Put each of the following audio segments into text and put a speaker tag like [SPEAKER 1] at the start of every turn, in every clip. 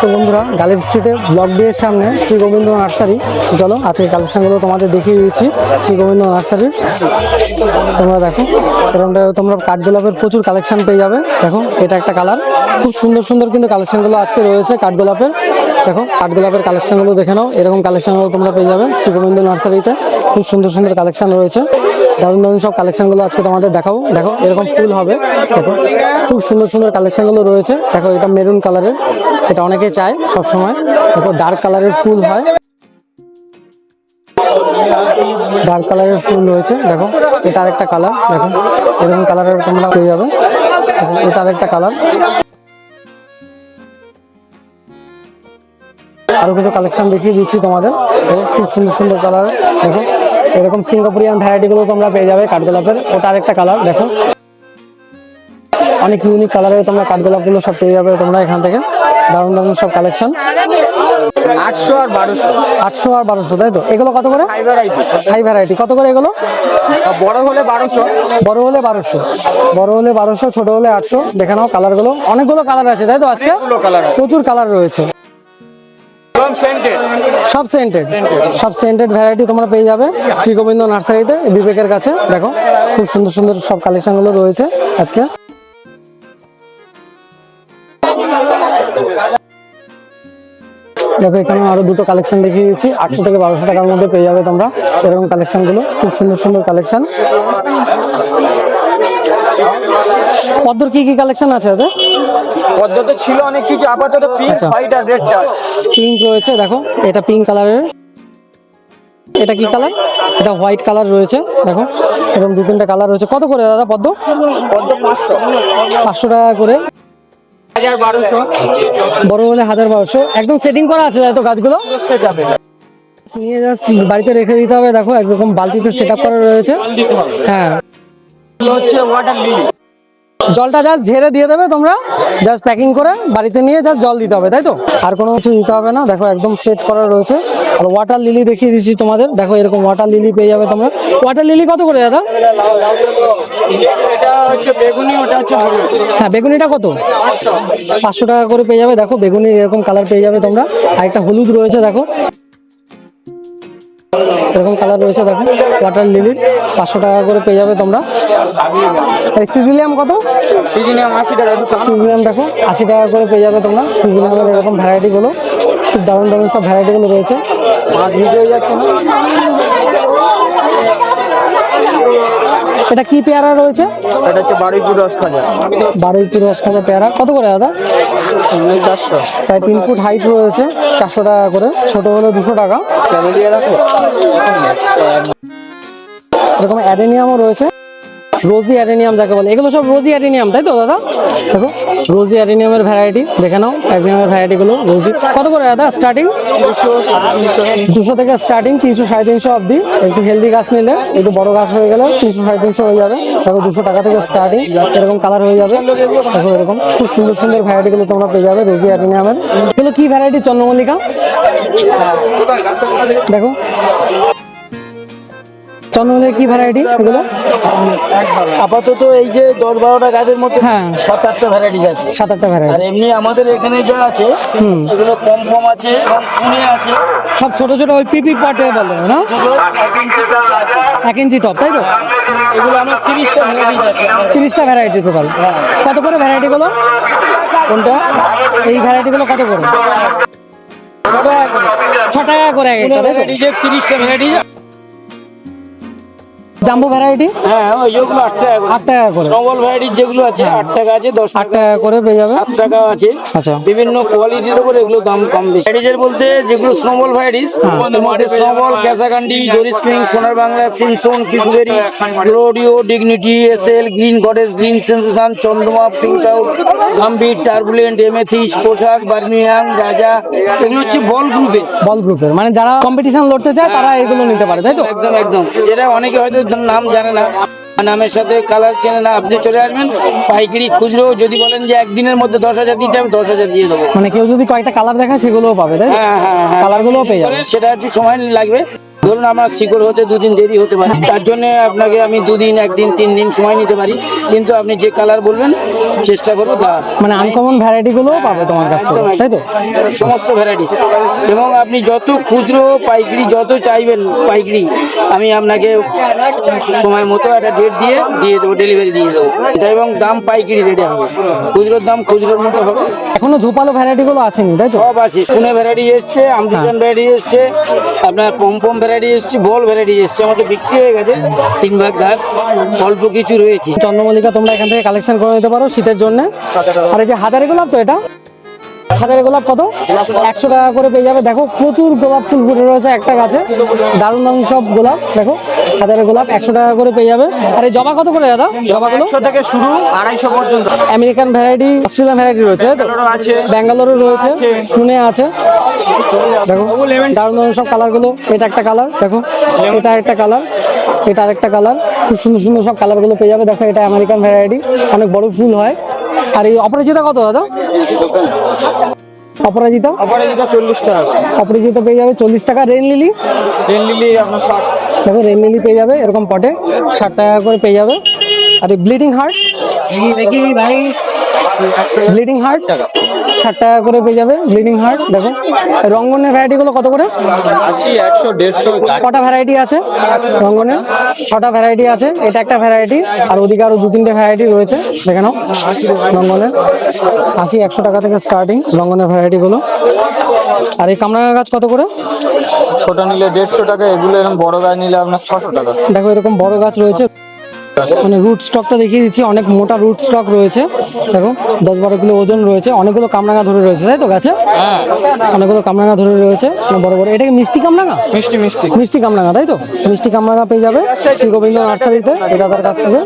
[SPEAKER 1] তো বন্ধুরা, গালিব স্ট্রিটে ব্লক ডিয়ের সামনে শ্রী গোবিন্দ নার্সারি। চলো আজকে কালেকশনগুলো তোমাদের দেখিয়ে দিচ্ছি শ্রী গোবিন্দ নার্সারির। তোমরা দেখো, এরকমটা তোমরা কাঠগোলাপের প্রচুর কালেকশন পেয়ে যাবে। দেখো, এটা একটা কালার খুব সুন্দর সুন্দর কিন্তু কালেকশনগুলো আজকে রয়েছে কাঠগোলাপের দেখো কাঠগোলাপের কালেকশনগুলো দেখে নাও, এরকম কালেকশনগুলো তোমরা পেয়ে যাবে শ্রী গোবিন্দ নার্সারিতে। খুব সুন্দর সুন্দর কালেকশন রয়েছে। দারুণ দারুণ সব কালেকশনগুলো আজকে তোমাদের দেখাবো। দেখো এরকম ফুল হবে। দেখো খুব সুন্দর সুন্দর কালেকশনগুলো রয়েছে। দেখো এটা মেরুন কালারের এটা অনেকে চায় সব সময় দেখো ডার্ক কালারের ফুল হয়। ডার্ক কালারের ফুল রয়েছে। দেখো এটা আরেকটা কালার দেখো এরকম কালারের তোমরা পেয়ে যাবে। দেখো, এটা আরেকটা কালার আরও কিছু কালেকশন দেখিয়ে দিচ্ছি তোমাদের। খুব সুন্দর সুন্দর কালার দেখো এরকম সিঙ্গাপুরিয়ান ভ্যারাইটি গুলো তোমরা পেয়ে যাবে কাঠগোলাপের ওটা আরেকটা কালার দেখো। অনেক ইউনিক কালারের তোমরা কাঠগোলাপগুলো সব পেয়ে যাবে তোমরা এখান থেকে। দারুণ দারুণ সব কালেকশন
[SPEAKER 2] আটশো আর বারোশো।
[SPEAKER 1] আটশো আর বারোশো তাই তো? এগুলো কত করে? ভ্যারাইটি কত করে এগুলো?
[SPEAKER 2] বড় হলে বারোশো।
[SPEAKER 1] বড় হলে বারোশো। বড় হলে বারোশো ছোট হলে আটশো। দেখে নাও কালার অনেকগুলো কালার আছে তাই তো আজকে। প্রচুর কালার রয়েছে।
[SPEAKER 2] এবং সেন্টেড
[SPEAKER 1] সব সেন্টেড সব সেন্টেড ভ্যারাইটি তোমরা পেয়ে যাবে। শ্রী গোবিন্দ নার্সারিতে বিবেকের কাছে। দেখো খুব সুন্দর সুন্দর সব কালেকশনগুলো রয়েছে আজকে। দেখো এখানে আরও দুটো কালেকশন দেখিয়ে দিচ্ছি আটশো থেকে বারোশো টাকার মধ্যে পেয়ে যাবে তোমরা এরকম কালেকশনগুলো। খুব সুন্দর সুন্দর কালেকশন পদ্মর কি কি কালেকশন আছে এতে
[SPEAKER 2] পদ্ধতি ছিল অনেক কিছু আপাতত পিঙ্ক
[SPEAKER 1] আচ্ছা।
[SPEAKER 2] হোয়াইট আর রেড চার
[SPEAKER 1] পিঙ্ক রয়েছে দেখো এটা পিঙ্ক কালারের এটা কি কালার এটা হোয়াইট কালার রয়েছে দেখো এরকম দু তিনটা কালার রয়েছে। কত করে দাদা পদ্ম?
[SPEAKER 2] পদ্ম পাঁচশো।
[SPEAKER 1] পাঁচশো টাকা করে।
[SPEAKER 2] হাজার বারোশো।
[SPEAKER 1] বড় হলে হাজার বারোশো। একদম সেটিং করা আছে তো গাছগুলো? নিয়ে জাস্ট বাড়িতে রেখে দিতে হবে দেখো একরকম বালতিতে সেট আপ করা রয়েছে। হ্যাঁ।
[SPEAKER 2] হচ্ছে? ওয়াটার লিলি
[SPEAKER 1] জলটা জাস্ট ঝেড়ে দিয়ে দেবে তোমরা। জাস্ট প্যাকিং করে বাড়িতে নিয়ে জাস্ট জল দিতে হবে তাই তো? আর কোনো কিছু দিতে হবে না। দেখো একদম সেট করা রয়েছে। আর ওয়াটার লিলি দেখিয়ে দিচ্ছি তোমাদের। দেখো এরকম ওয়াটার লিলি পেয়ে যাবে তোমরা। ওয়াটার লিলি কত করে দাদা?
[SPEAKER 2] এটা হচ্ছে বেগুনি ওটা হচ্ছে হলুদ।
[SPEAKER 1] হ্যাঁ বেগুনিটা কত? পাঁচশো। টাকা করে পেয়ে যাবে। দেখো বেগুনি এরকম কালার পেয়ে যাবে তোমরা। আর একটা হলুদ রয়েছে দেখো। এরকম কালার রয়েছে দেখো ওয়াটার লিলির পাঁচশো টাকা করে পেয়ে যাবে তোমরা। এই সিজিলিয়াম কত?
[SPEAKER 2] সিজিলিয়াম আশি টাকা
[SPEAKER 1] সিজিলিয়াম দেখো আশি টাকা করে পেয়ে যাবে তোমরা। সিজিলিয়ামের এরকম ভ্যারাইটিগুলো খুব দারুণ দারুণ সব ভ্যারাইটিগুলো রয়েছে।
[SPEAKER 2] মাছ ভিজে যাচ্ছে না?
[SPEAKER 1] এটা কি পেয়ারা রয়েছে?
[SPEAKER 2] এটা হচ্ছে বারুইপুর রস খাজা
[SPEAKER 1] বারুইপুর রসখাজা পেয়ারা। কত করে দাদা?
[SPEAKER 2] চারশো।
[SPEAKER 1] প্রায় তিন ফুট হাইট রয়েছে চারশো টাকা করে। ছোট হলে দুশো টাকা।
[SPEAKER 2] ফ্যামিলি
[SPEAKER 1] এরকম অ্যাডেনিয়ামও রয়েছে। রোজি অ্যাডেনিয়াম যাকে বলে, এগুলো সব রোজি অ্যাডেনিয়াম, তাই তো দাদা? দেখো, রোজি অ্যাডেনিয়ামের ভ্যারাইটি দেখে নাও, অ্যাডেনিয়ামের ভ্যারাইটিগুলো রোজি। কত করে দাদা স্টার্টিং দুশো থেকে স্টার্টিং তিনশো সাড়ে তিনশো অবধি। একটু হেলদি গাছ নিলে, একটু বড় গাছ হয়ে গেলে তিনশো সাড়ে তিনশো হয়ে যাবে। দেখো, দুশো টাকা থেকে স্টার্টিং এরকম কালার হয়ে যাবে। দেখো, এরকম খুব সুন্দর সুন্দর ভ্যারাইটিগুলো তোমরা পেয়ে যাবে রোজি অ্যাডেনিয়ামের। এগুলো কি ভ্যারাইটি চন্দ্রমল্লিকা? দেখো। চন্দ্রমল্লিকা কি ভ্যারাইটি এগুলো?
[SPEAKER 2] আপাতত এই যে দশ বারোটা গাছের মধ্যে
[SPEAKER 1] হ্যাঁ।
[SPEAKER 2] সাত আটটা ভ্যারাইটিস আছে।
[SPEAKER 1] সাত আটটা
[SPEAKER 2] আর
[SPEAKER 1] ভ্যারাইটি
[SPEAKER 2] এমনি আমাদের এখানে যা আছে এগুলো কম কম আছে কম আছে।
[SPEAKER 1] সব ছোট ছোট ওই পিপি পটে বলে না?
[SPEAKER 2] এক ইঞ্চি
[SPEAKER 1] টপ তাই তো?
[SPEAKER 2] এগুলো আমার তিরিশটা ভ্যারাইটিস আছে।
[SPEAKER 1] তিরিশটা ভ্যারাইটি টোটাল কত করে ভ্যারাইটিগুলো
[SPEAKER 2] কোনটা?
[SPEAKER 1] এই ভ্যারাইটিগুলো কত করে? ছ টাকা করে
[SPEAKER 2] তিরিশটা ভ্যারাইটিস
[SPEAKER 1] জাম্বো ভ্যারাইটি
[SPEAKER 2] হ্যাঁ ওই যেগুলো আট টাকা করে।
[SPEAKER 1] আট টাকা করে।
[SPEAKER 2] স্নবল ভ্যারাইটির যেগুলো আছে আট টাকা আছে দশ
[SPEAKER 1] আট
[SPEAKER 2] টাকা
[SPEAKER 1] করে পেয়ে যাবে।
[SPEAKER 2] সাত টাকা আছে।
[SPEAKER 1] আচ্ছা।
[SPEAKER 2] বিভিন্ন কোয়ালিটির উপর এগুলো দাম কম বেশি। ভ্যারাইটিজের বলতে যেগুলো স্নোবল ভ্যারাইটিস মধ্যে স্নোবল ক্যাসাকান্ডি জরি স্প্রিং সোনার বাংলা সিমসন কিকুবেরি গ্লোডিও dignity SL green goddess green sensation Chandrama pink out গাম্ভীর টার্বুলেন্ট এমেথিস পোশাক বার্মিয়াং রাজা এগুলো হচ্ছে বল গ্রুপে
[SPEAKER 1] বল গ্রুপের মানে যারা কম্পিটিশন লড়তে চায় তারা এগুলো নিতে পারে তাই তো?
[SPEAKER 2] একদম একদম। যেটা অনেকে হয়তো নাম জানে না। নামের সাথে কালার চেনে না। আপনি চলে আসবেন পাইকারি খুচরো যদি বলেন যে একদিনের মধ্যে দশ হাজার দিতে হবে দশ হাজার দিয়ে দেবো।
[SPEAKER 1] মানে কেউ যদি কয়েকটা কালার দেখায় সেগুলোও পাবে তাই?
[SPEAKER 2] হ্যাঁ হ্যাঁ হ্যাঁ।
[SPEAKER 1] কালারগুলোও পেয়ে যাবে
[SPEAKER 2] সেটা একটু সময় লাগবে। ধরুন আমার শিকড় হতে দুদিন দেরি হতে পারে তার জন্য আপনাকে আমি দুদিন একদিন তিন দিন সময় নিতে পারি। কিন্তু আপনি যে কালার বলবেন চেষ্টা করব তা
[SPEAKER 1] মানে আনকমন ভ্যারাইটি গুলোও পাবে তোমার কাছ থেকে তাই তো?
[SPEAKER 2] সমস্ত ভ্যারাইটিস এবং আপনি যত খুচরো পাইকারি যত চাইবেন পাইকারি আমি আপনাকে সময় মতো একটা ডেট দিয়ে দিয়ে দেবো ডেলিভারি দিয়ে দেবো। এবং দাম পাইকারি রেটে হবে। খুচরোর দাম খুচরোর মতো হবে।
[SPEAKER 1] এখনও ঝোপালো ভ্যারাইটি গুলো আসেনি তাই তো?
[SPEAKER 2] সব আছে পুনে ভ্যারাইটি এসছে আমদিজান ভ্যারাইটি এসছে আপনার পমপম ভ্যারাইটি এসছে বল ভ্যারাইটি এসছে আমাদের বিক্রি হয়ে গেছে। তিন ভাগ ঘাস অল্প কিছু রয়েছে।
[SPEAKER 1] চন্দ্রমল্লিকা তোমরা এখান থেকে কালেকশন করে নিতে পারো শীতের জন্য। আর এই যে হাজারে গোলাপ তো এটা? হাজারে গোলাপ কত? একশো টাকা করে পেয়ে যাবে। দেখো প্রচুর গোলাপ ফুল ফুটে রয়েছে একটা গাছে। দারুণ দারুণ সব গোলাপ দেখো হাজারে গোলাপ একশো টাকা করে পেয়ে যাবে। আর এই জবা কত করে দাদা? জবাগুলো
[SPEAKER 2] থেকে শুরু আড়াইশো পর্যন্ত।
[SPEAKER 1] আমেরিকান ভ্যারাইটি অস্ট্রেলিয়ান ভ্যারাইটি রয়েছে ব্যাঙ্গালোরও রয়েছে পুনে আছে। দেখো দারুণ দারুণ সব কালারগুলো এটা একটা কালার দেখো এটা একটা কালার এটা আরেকটা কালার খুব সুন্দর সুন্দর সব কালারগুলো পেয়ে যাবে। দেখো এটা আমেরিকান ভ্যারাইটি অনেক বড় ফুল হয়। আর এই অপরাজিতা কত দাদা? অপরাজিতা?
[SPEAKER 2] অপরাজিতা চল্লিশ টাকা।
[SPEAKER 1] অপরাজিতা পেয়ে যাবে চল্লিশ টাকা। রেন লিলি
[SPEAKER 2] রেন লিলি আপনার ষাট।
[SPEAKER 1] দেখো রেন লিলি পেয়ে যাবে এরকম পটে ষাট টাকা করে পেয়ে যাবে। আর এই ব্লিডিং হার্ট ব্লিডিং হার্ট ষাট টাকা করে পেয়ে যাবে ব্লিডিং হার্ট দেখো রঙ্গনের ভ্যারাইটিগুলো কত করে?
[SPEAKER 2] আশি একশো দেড়শো
[SPEAKER 1] কটা ভ্যারাইটি আছে রঙ্গনের? ছটা ভ্যারাইটি আছে এটা একটা ভ্যারাইটি আর ওদিকে আরও দু তিনটে ভ্যারাইটি রয়েছে দেখে নাও রঙ্গনের। আশি একশো টাকা থেকে স্টার্টিং রঙ্গনের ভ্যারাইটিগুলো আর এই কামরাঙা গাছ কত করে?
[SPEAKER 2] ছোট নিলে দেড়শো টাকা এগুলো এরকম বড় গাছ নিলে আপনার ছশো টাকা।
[SPEAKER 1] দেখো এরকম বড় গাছ রয়েছে। মানে রুট স্টকটা দেখিয়ে দিচ্ছি অনেক মোটা রুট স্টক রয়েছে। দেখো দশ বারো কিলো ওজন রয়েছে অনেকগুলো কামরাঙা ধরে রয়েছে তাই তো গাছে?
[SPEAKER 2] হ্যাঁ।
[SPEAKER 1] অনেকগুলো কামরাঙা ধরে রয়েছে মানে বড় বড় এটা কি মিষ্টি কামরাঙা?
[SPEAKER 2] মিষ্টি মিষ্টি।
[SPEAKER 1] মিষ্টি কামরাঙা তাই তো? মিষ্টি কামরাঙা পেয়ে যাবে শ্রী গোবিন্দ নার্সারিতে এই দাদার কাছ থেকে।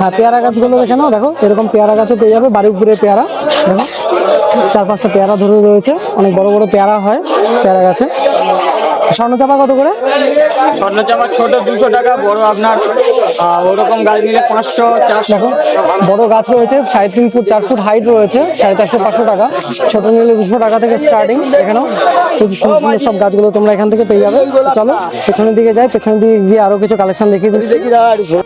[SPEAKER 1] হ্যাঁ পেয়ারা গাছগুলো দেখে নাও দেখো এরকম পেয়ারা গাছও পেয়ে যাবে বাড়ি উপরে পেয়ারা দেখো। চার পাঁচটা পেয়ারা ধরে রয়েছে অনেক বড় বড় পেয়ারা হয় পেয়ারা গাছে। স্বর্ণচাপা কত করে?
[SPEAKER 2] স্বর্ণচামা ছোট দুশো টাকা বড় আপনার ওরকম গাছ নিলে পাঁচশো চারশো।
[SPEAKER 1] দেখো বড় গাছ রয়েছে সাড়ে তিন ফুট চার ফুট হাইট রয়েছে সাড়ে চারশো পাঁচশো টাকা। ছোট নিলে দুশো টাকা থেকে স্টার্টিং এখানেও। প্রচুর সুন্দর সুন্দর সব গাছগুলো তোমরা এখান থেকে পেয়ে যাবে। চলো পেছনের দিকে যাই পেছনের দিকে গিয়ে আরও কিছু কালেকশন দেখিয়ে দিচ্ছি।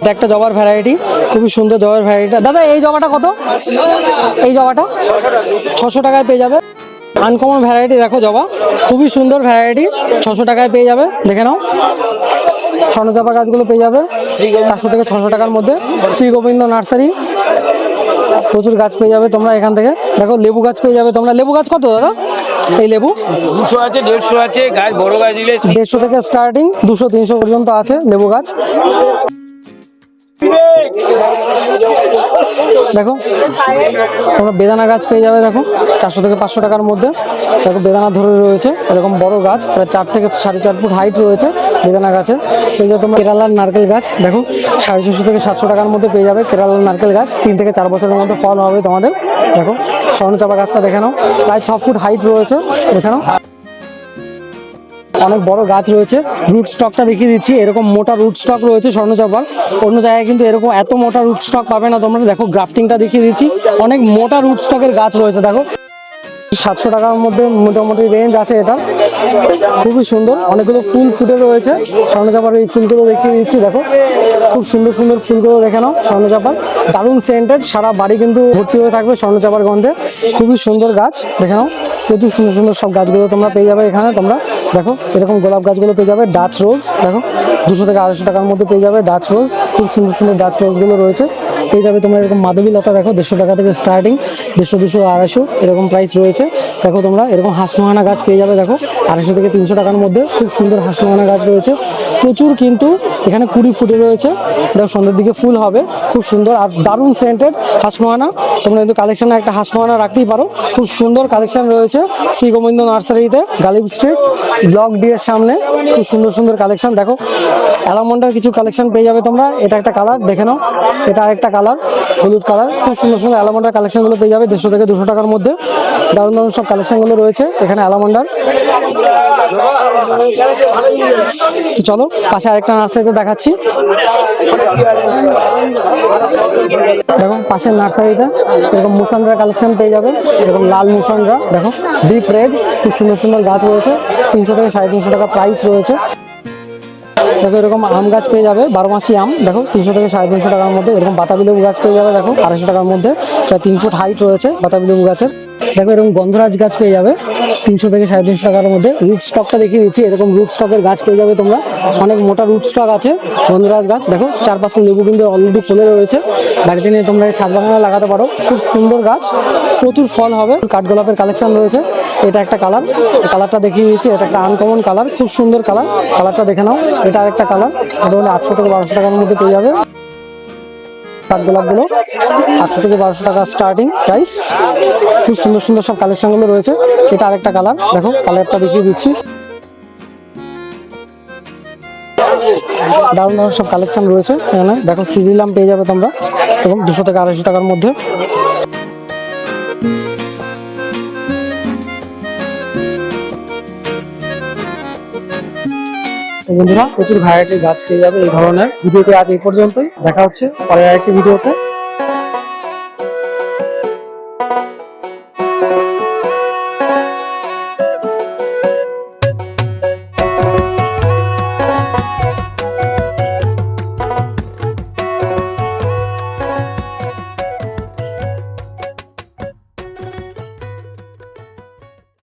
[SPEAKER 1] এটা একটা জবার ভ্যারাইটি খুবই সুন্দর জবার ভ্যারাইটি দাদা এই জবাটা কত? এই জবাটা? ছশো টাকায় পেয়ে যাবে। আনকমন ভ্যারাইটি দেখো জবা। খুবই সুন্দর ভ্যারাইটি ছশো টাকায় পেয়ে যাবে। দেখে নাও। স্বর্ণচাপা গাছগুলো পেয়ে যাবে। চারশো থেকে ছশো টাকার মধ্যে। শ্রী গোবিন্দ নার্সারি। প্রচুর গাছ পেয়ে যাবে তোমরা এখান থেকে। দেখো লেবু গাছ পেয়ে যাবে তোমরা। লেবু গাছ কত দাদা? এই লেবু?
[SPEAKER 2] দুশো আছে দেড়শো আছে। গাছ বড় গাছ নিলে
[SPEAKER 1] দেড়শো থেকে স্টার্টিং দুশো তিনশো পর্যন্ত আছে লেবু গাছ। দেখো তোমরা বেদানা গাছ পেয়ে যাবে, দেখো, চারশো থেকে পাঁচশো টাকার মধ্যে। দেখো, বেদানা ধরে রয়েছে, এরকম বড় গাছ, প্রায় চার থেকে সাড়ে চার ফুট হাইট রয়েছে বেদানা গাছের। পেয়ে যাবে তোমরা কেরালার নারকেল গাছ, দেখো, সাড়ে ছশো থেকে সাতশো টাকার মধ্যে পেয়ে যাবে কেরালার নারকেল গাছ। তিন থেকে চার বছরের মধ্যে ফল হবে তোমাদের। দেখো, স্বর্ণচাপা গাছটা দেখানো প্রায় ছ ফুট হাইট রয়েছে দেখে নাও অনেক বড় গাছ রয়েছে। রুট স্টকটা দেখিয়ে দিচ্ছি। এরকম মোটা রুট স্টক রয়েছে স্বর্ণচাপার অন্য জায়গায় কিন্তু এরকম এত মোটা রুট স্টক পাবে না। তোমরা দেখো গ্রাফটিংটা দেখিয়ে দিচ্ছি। অনেক মোটা রুট স্টকের গাছ রয়েছে, দেখো। সাতশো টাকার মধ্যে মোটামুটি রেঞ্জ আছে এটা। খুবই সুন্দর। অনেকগুলো ফুল ফুটে রয়েছে। স্বর্ণচাপার এই ফুলগুলো দেখিয়ে দিচ্ছি, দেখো। খুব সুন্দর সুন্দর ফুলগুলো দেখে নাও, স্বর্ণচাপার। দারুণ সেন্টেড সারা বাড়ি কিন্তু ভর্তি হয়ে থাকবে স্বর্ণচাপার গন্ধে। খুবই সুন্দর গাছ, দেখে নাও। প্রচুর সুন্দর সুন্দর সব গাছগুলো তোমরা পেয়ে যাবে এখানে। তোমরা দেখো, এরকম গোলাপ গাছগুলো পেয়ে যাবে ডাচ রোজ দেখো, দুশো থেকে আড়াইশো টাকার মধ্যে পেয়ে যাবে ডাচ রোজ খুব সুন্দর সুন্দর ডাচ রোজগুলো রয়েছে। পেয়ে যাবে তোমরা এরকম মাধবী লতা, দেখো, দেড়শো টাকা থেকে স্টার্টিং দেড়শো, দুশো, আড়াইশো, এরকম প্রাইস রয়েছে। দেখো তোমরা, এরকম হাঁসমোহানা গাছ পেয়ে যাবে, দেখো। আড়াইশো থেকে তিনশো টাকার মধ্যে খুব সুন্দর হাঁসমোহানা গাছ রয়েছে। প্রচুর কিন্তু এখানে কুড়ি ফুটে রয়েছে। দেখো সন্ধ্যের দিকে ফুল হবে, খুব সুন্দর আর দারুণ সেন্টেড হাঁসমোহানা তোমরা কিন্তু কালেকশনে একটা হাঁসমোহানা রাখতেই পারো। খুব সুন্দর কালেকশন রয়েছে শ্রী গোবিন্দ নার্সারিতে, গালিব স্ট্রিট ব্লক ডি এর সামনে। খুব সুন্দর সুন্দর কালেকশন দেখো অ্যালামন্ডার কিছু কালেকশন পেয়ে যাবে তোমরা। এটা একটা কালার দেখে নাও। এটা আরেকটা কালার হলুদ কালার খুব সুন্দর সুন্দর অ্যালামন্ডার কালেকশনগুলো পেয়ে যাবে। দেড়শো থেকে দুশো টাকার মধ্যে। দারুণ দারুণ সব কালেকশনগুলো রয়েছে এখানে অ্যালামন্ডার চলো, পাশে আরেকটা নার্সারিতে দেখাচ্ছি। দেখো, পাশের নার্সারিতে এরকম মুসানরা কালেকশন পেয়ে যাবে। এরকম লাল মুসানরা, দেখো ডিপ রেড খুব সুন্দর সুন্দর গাছ রয়েছে। তিনশো থেকে সাড়ে তিনশো টাকা প্রাইস রয়েছে। দেখো, এরকম আম গাছ পেয়ে যাবে বারো মাসি আম। দেখো, তিনশো থেকে সাড়ে তিনশো টাকার মধ্যে এরকম বাতাবি লেবু গাছ পেয়ে যাবে, দেখো, আড়াইশো টাকার মধ্যে। প্রায় তিন ফুট হাইট রয়েছে বাতাবি লেবু গাছের। দেখো এরকম গন্ধরাজ গাছ পেয়ে যাবে। তিনশো থেকে সাড়ে তিনশো টাকার মধ্যে। রুট স্টকটা দেখিয়ে দিচ্ছি, এরকম রুট স্টকের গাছ পেয়ে যাবে তোমরা। অনেক মোটা রুট স্টক আছে, গন্ধরাজ গাছ। দেখো চার পাঁচটা লেবু কিন্তু অলরেডি ফুলে রয়েছে। বাড়িতে নিয়ে তোমরা ছাদ বাগানে লাগাতে পারো। খুব সুন্দর গাছ, প্রচুর ফল হবে। কাঠগোলাপের কালেকশন রয়েছে, এটা একটা কালার কালারটা দেখিয়ে দিচ্ছি, এটা একটা আনকমন কালার খুব সুন্দর কালার কালারটা দেখে নাও, এটা আরেকটা কালার মোটামুটি আটশো থেকে বারোশো টাকার মধ্যে পেয়ে যাবে। কাঠগোলাপগুলো আটশো থেকে বারোশো টাকা স্টার্টিং প্রাইস খুব সুন্দর সুন্দর সব কালেকশনগুলো রয়েছে। এটা আরেকটা কালার দেখো কালারটা দেখিয়ে দিচ্ছি। দারুণ দারুণ সব কালেকশন রয়েছে এখানে। দেখো সিজিলাম পেয়ে যাবে তোমরা। এবং দুশো থেকে আড়াইশো টাকার মধ্যে। তো বন্ধুরা, প্রচুর ভ্যারাইটির গাছ পেয়ে যাবে এই ধরনের। ভিডিওটি আজ এই পর্যন্তই। দেখা হচ্ছে পরে আরেকটি ভিডিওতে।